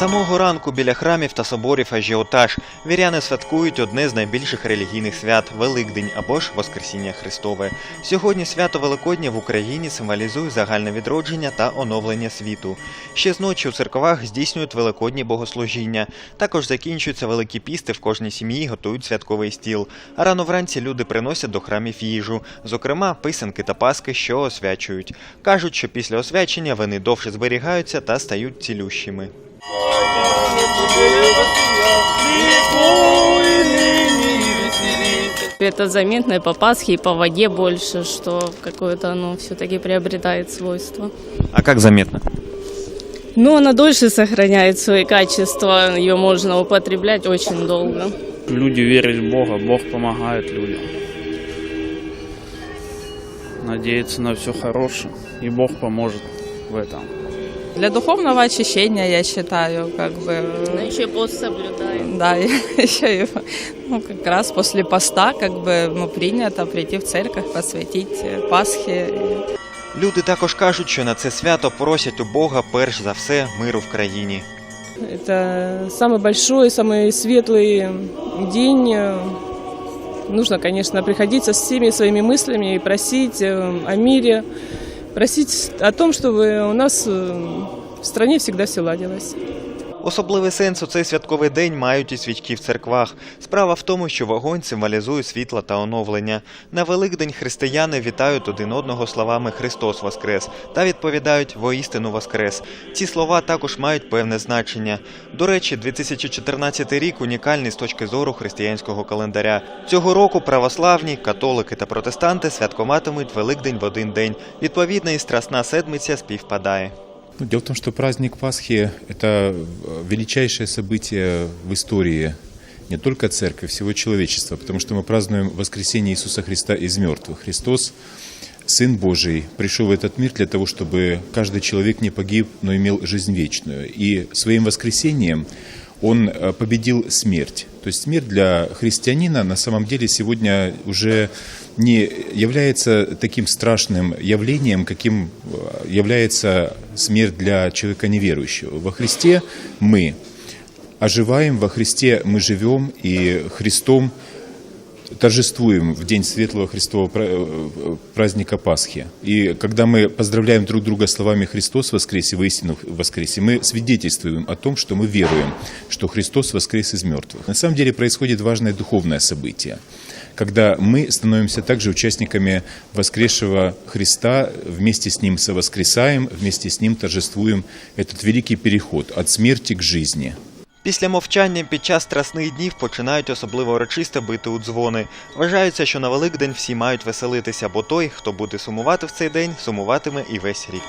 самого ранку біля храмів та соборів ажіотаж віряни святкують одне з найбільших релігійних свят Великдень або ж Воскресіння Христове. Сьогодні свято Великодня в Україні символізує загальне відродження та оновлення світу. Ще зночі у церквах здійснюють великодні богослужіння. Також закінчуються великі пісти, в кожній сім'ї готують святковий стіл. А рано вранці люди приносять до храмів їжу, зокрема писанки та паски, що освячують. Кажуть, що після освячення вони довше зберігаються та стають цілющими. Это заметно и по Пасхе, и по воде больше, что какое-то оно все-таки приобретает свойства. А как заметно? Но она дольше сохраняет свои качества, ее можно употреблять очень долго. Люди верят в Бога, Бог помогает людям. Надеяться на все хорошее, и Бог поможет в этом. Для духовного очищения, я считаю, как бы, Она еще и пост соблюдает. да, еще и, ну, как раз после поста, как бы, ну, принято прийти в церковь, посвятить э, Пасхе. Люди також кажуть, що на це свято просять у Бога перш за все миру в країні. Это самый большой, самый светлый день. Нужно, конечно, приходить со всеми своими мыслями и просить э, о мире, просить о том, чтобы у нас э, в стране всегда все ладилось. Особливий сенс у цей святковий день мають і свічки в церквах. Справа в тому, що вогонь символізує світло та оновлення. На Великдень християни вітають один одного словами Христос Воскрес та відповідають воістину Воскрес. Ці слова також мають певне значення. До речі, 2014 рік унікальний з точки зору християнського календаря. Цього року православні, католики та протестанти святкуватимуть Великдень в один день. Відповідно, і Страсна седмиця співпадає. Ну, Дело в том, что праздник Пасхи – это э, величайшее событие в истории не только церкви, всего человечества, потому что мы празднуем воскресение Иисуса Христа из мертвых. Христос, Сын Божий, пришел в этот мир для того, чтобы каждый человек не погиб, но имел жизнь вечную. И своим воскресением Он э, победил смерть. То есть смерть для христианина на самом деле сегодня уже не является таким страшным явлением, каким э, является смерть для человека неверующего. Во Христе мы оживаем, во Христе мы живем, и Христом торжествуем в день Светлого Христового э, праздника Пасхи. И когда мы поздравляем друг друга словами «Христос воскресе», «Воистину воскресе», мы свидетельствуем о том, что мы веруем, что Христос воскрес из мертвых. На самом деле происходит важное духовное событие, когда мы становимся также участниками воскресшего Христа, вместе с Ним совоскресаем, вместе с Ним торжествуем этот великий переход от смерти к жизни – Після мовчання під час страсних днів починають особливо урочисто бити у дзвони. Вважається, що на Великдень всі мають веселитися, бо той, хто буде сумувати в цей день, сумуватиме і весь рік.